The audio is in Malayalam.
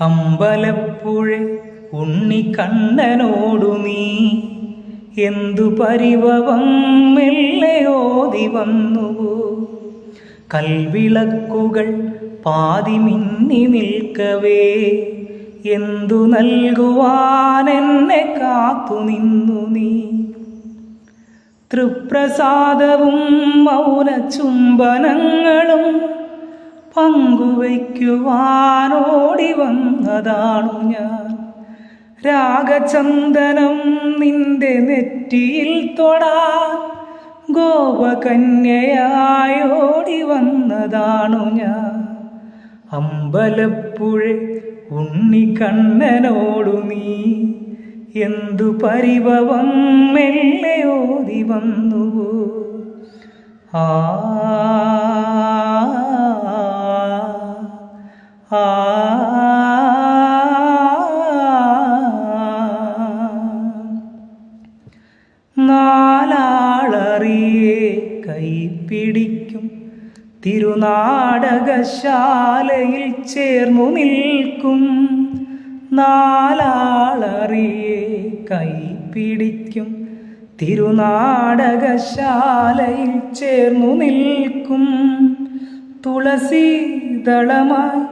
അമ്പലപ്പുഴ ഉണ്ണിക്കണ്ണനോടു നീ. എന്തു പരിഭവം മെല്ലയോതി വന്നുവോ. കൽവിളക്കുകൾ പാതി മിന്നി നിൽക്കവേ. എന്തു നൽകുവാൻ എന്നെ കാത്തു നിന്നു നീ. തൃപ്രസാദവും മൗന ചുംബനങ്ങളും പങ്കുവയ്ക്കുവാനോടി വന്നതാണു ഞാൻ. രാഗചന്ദനം നിന്റെ നെറ്റിയിൽ തൊടാൻ ഗോപകന്യയായോടി വന്നതാണു ഞാൻ. അമ്പലപ്പുഴ ഉണ്ണിക്കണ്ണനോടു നീ എന്തു പരിഭവം മെല്ലെ ഓതി വന്നുവോ? ആ നാലാളറിയെ കൈപ്പിടിക്കും തിരുനാടകശാലയിൽ ചേർന്നു നിൽക്കും. നാലാളറിയെ കൈപ്പിടിക്കും തിരുനാടകശാലയിൽ ചേർന്നു നിൽക്കും. തുളസീതളമായി